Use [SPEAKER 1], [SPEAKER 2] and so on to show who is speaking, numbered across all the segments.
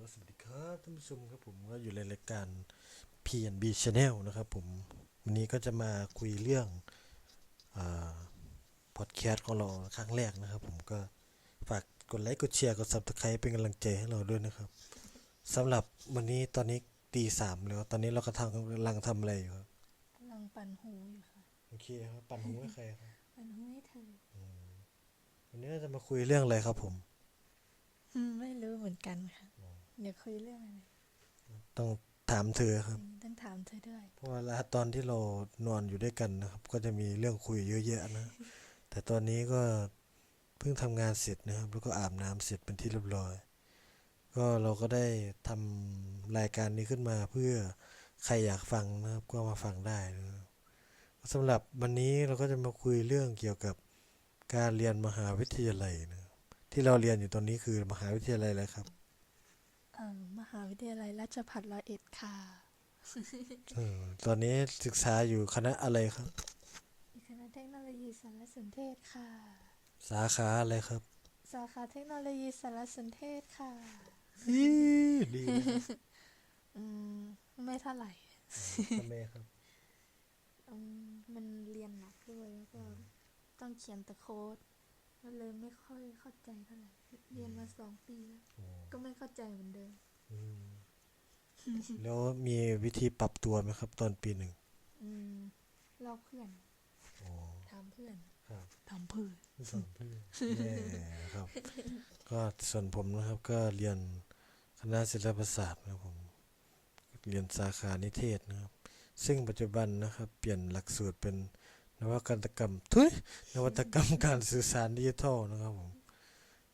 [SPEAKER 1] ลสวัสดีครับท่านผู้ชมครับผมก็อยู่ในรายการ P&B Channel นะครับผมวันนี้ก็จะมาคุยเรื่องพอดแคสต์ของเราครั้งแรกนะครับผมก็ฝากกดไลค์กดแชร์กด Subscribe เป็นกำลังใจให้เราด้วยนะครับสำหรับวันนี้ตอนนี้ตีสามแล้ว ตอนนี้เราก็ทำกำลังทำอะไรอยู่ครับ
[SPEAKER 2] กำลังปั่นหูอยู่ค่ะ
[SPEAKER 1] โอเคครับปั่นหูให้ใครครับ
[SPEAKER 2] ปั่นหูให้เธอ
[SPEAKER 1] วันนี้เราจะมาคุยเรื่องอะไรครับผม
[SPEAKER 2] อืมไม่รู้เหมือนกันค่ะ เดี๋ยวคุยเรื่องอะไร
[SPEAKER 1] ต้องถามเธอครับ
[SPEAKER 2] อืมต้องถามเธอด้วย
[SPEAKER 1] เพราะว่าตอนที่เรานอนอยู่ด้วยกันนะครับ ก็จะมีเรื่องคุยเยอะแยะนะ แต่ตอนนี้ก็เพิ่งทำงานเสร็จนะครับ แล้วก็อาบน้ำเสร็จเป็นที่เรียบร้อย ก็เราก็ได้ทำรายการนี้ขึ้นมาเพื่อใครอยากฟังนะครับ ก็มาฟังได้นะครับสำหรับวันนี้เราก็จะมาคุยเรื่องเกี่ยวกับการเรียนมหาวิทยาลัยนะครับที่เราเรียนอยู่ตอนนี้คือมหาวิทยาลัยอะไรครับ
[SPEAKER 2] เอ่อ มหาวิทยาลัยราชภัฏร้อยเอ็ดค่ะ
[SPEAKER 1] เออตอนนี้ศึกษาอยู่คณะอะไรครับ
[SPEAKER 2] คณะเทคโนโลยีสารสนเทศค่ะ
[SPEAKER 1] สาขาอะไรครับ
[SPEAKER 2] สาขาเทคโนโลยีสารสนเทศค่ะ
[SPEAKER 1] อีดีนะครับ
[SPEAKER 2] อืมไม่เท่าไหร่
[SPEAKER 1] ทำไมครับ
[SPEAKER 2] อืมมันเรียนหนักด้วยแล้วก็ต้องเขียนแต่โค้ด ก็เลยไม่ค่อยเข้าใจเท่าไหร่เรียนมาสองปีแล้วก็ไม่เข้าใจเหมือนเดิม
[SPEAKER 1] อืมแล้วมีวิธีปรับตัวไหมครับ ตอนปีหนึ่ง
[SPEAKER 2] อืมลอกเพื่อน
[SPEAKER 1] อ๋อ
[SPEAKER 2] ถามเพื่อน
[SPEAKER 1] ครับ
[SPEAKER 2] ถามเพื่อน
[SPEAKER 1] สอนเพื่อนแย่ครับ ก็ส่วนผมนะครับก็เรียนคณะศิลปศาสตร์นะครับผมเรียนสาขานิเทศนะครับ ซึ่งปัจจุบันนะครับ เปลี่ยนหลักสูตรเป็น นวัตกรรมทุยนวัตกรรมการสื่อสารดิจิทัลนะครับผม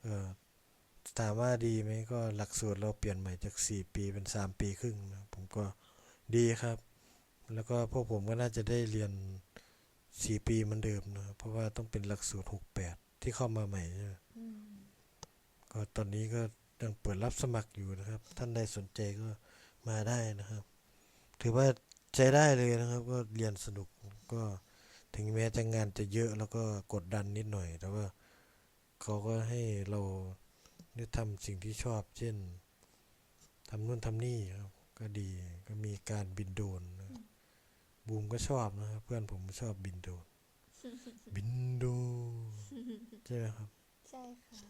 [SPEAKER 1] เออถามว่าดีไหมก็หลักสูตรเราเปลี่ยนใหม่จากสี่ปีเป็นสามปีครึ่งนะผมก็ดีครับ แล้วก็พวกผมก็น่าจะได้เรียนสี่ปีเหมือนเดิมนะเพราะว่าต้องเป็นหลักสูตรหกแปดที่เข้ามาใหม่ใช่ไหม
[SPEAKER 2] อืม
[SPEAKER 1] ก็ตอนนี้ก็ยังเปิดรับสมัครอยู่นะครับ ท่านใดสนใจก็มาได้นะครับ ถือว่าใช้ได้เลยนะครับ ก็เรียนสนุกก็ ถึงแม้จะงานจะเยอะแล้วก็กดดันนิดหน่อย แต่ว่าเขาก็ให้เราได้ทำสิ่งที่ชอบ เช่นทำนู่นทำนี่ครับ ก็ดีก็มีการบินโดรนนะบูมก็ชอบนะครับเพื่อนผมชอบบินโดรนบินโดรนใช่ไหมครับ
[SPEAKER 2] ใช่ค่ะ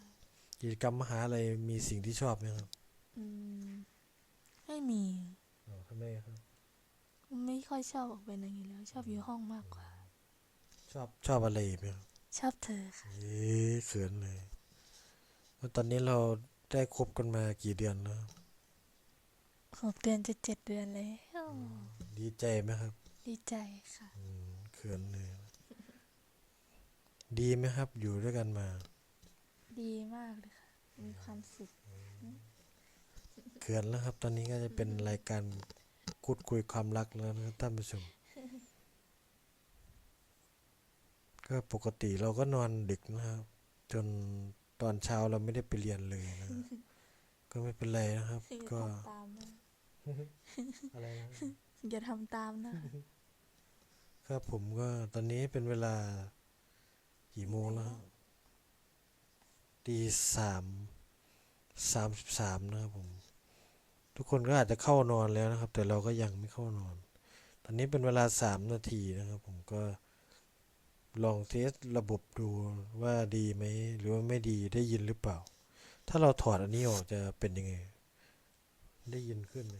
[SPEAKER 1] กิจกรรมมหาลัยมีสิ่งที่ชอบไหมครับ
[SPEAKER 2] อืมไม่มี
[SPEAKER 1] อ๋อทำไมครับ
[SPEAKER 2] ไม่ค่อยชอบออกไปไหนอยู่แล้ว ชอบอยู่ห้องมากกว่า
[SPEAKER 1] ชอบชอบอะไรอีกไหมครับ
[SPEAKER 2] ชอบเธอค่ะ
[SPEAKER 1] เอ๊ะเขินเลยแล้วตอนนี้เราได้คบกันมากี่เดือนแล้ว
[SPEAKER 2] หกเดือนจะเจ็ดเดือนแล้ว
[SPEAKER 1] ดีใจไหมครับ
[SPEAKER 2] ดีใจค่ะ
[SPEAKER 1] อืมเขินเลย ดีไหมครับ อยู่ด้วยกันมา
[SPEAKER 2] ดีมากเลยค่ะ มีความสุข
[SPEAKER 1] เขินแล้วครับ ตอนนี้ก็จะเป็นรายการพูดคุยความรักแล้วนะครับท่านผู้ชม ก็ปกติเราก็นอนดึกนะครับ จนตอนเช้าเราไม่ได้ไปเรียนเลยนะ ก็ไม่เป็นไรนะครับ
[SPEAKER 2] อย่า
[SPEAKER 1] ก็
[SPEAKER 2] ทำตามนะ
[SPEAKER 1] อะไรนะ
[SPEAKER 2] อย่าทำตามนะ
[SPEAKER 1] ครับผมก็ตอนนี้เป็นเวลากี่โมงแล้วฮะตีสามสามสิบสามนะครับผม ทุกคนก็อาจจะเข้านอนแล้วนะครับ แต่เราก็ยังไม่เข้านอน ตอนนี้เป็นเวลาสามนาทีนะครับ ผมก็ ลองเทสระบบดูว่าดีไหมหรือว่าไม่ดีได้ยินหรือเปล่า ถ้าเราถอดอันนี้ออกจะเป็นยังไง ได้ยินขึ้นไหม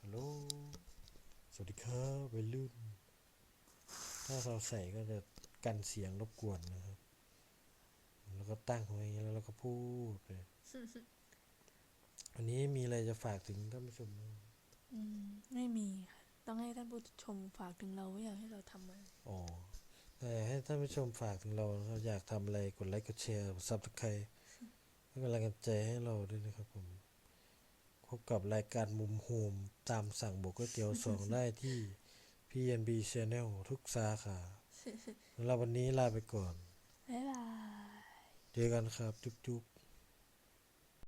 [SPEAKER 1] ฮัลโหลสวัสดีครับวัยรุ่นถ้าเราใส่ก็จะกันเสียงรบกวนนะครับ แล้วก็ตั้งไว้อย่างนี้แล้วเราก็พูดไปอันนี้มีอะไรจะฝากถึงท่านผู้ชมไหม
[SPEAKER 2] อืมไม่มีค่ะต้องให้ท่านผู้ชมฝากถึงเราว่าอยากให้เราทำอะไร
[SPEAKER 1] อ๋อแต่ ให้ท่านผู้ชมฝากถึงเรานะครับอยากทำอะไรกดไลค์กดแชร์ซับสไครต์เป็นกำลังใจให้เราด้วยนะครับผมพบกับรายการมุมโฮมตามสั่งบกก๋วยเตี๋ยวสองได้ที่ PNB Channel ทุกสาขาสำหรับวันนี้ลาไปก่อน
[SPEAKER 2] บ๊ายบาย
[SPEAKER 1] เจอกันครับ จุ๊บๆ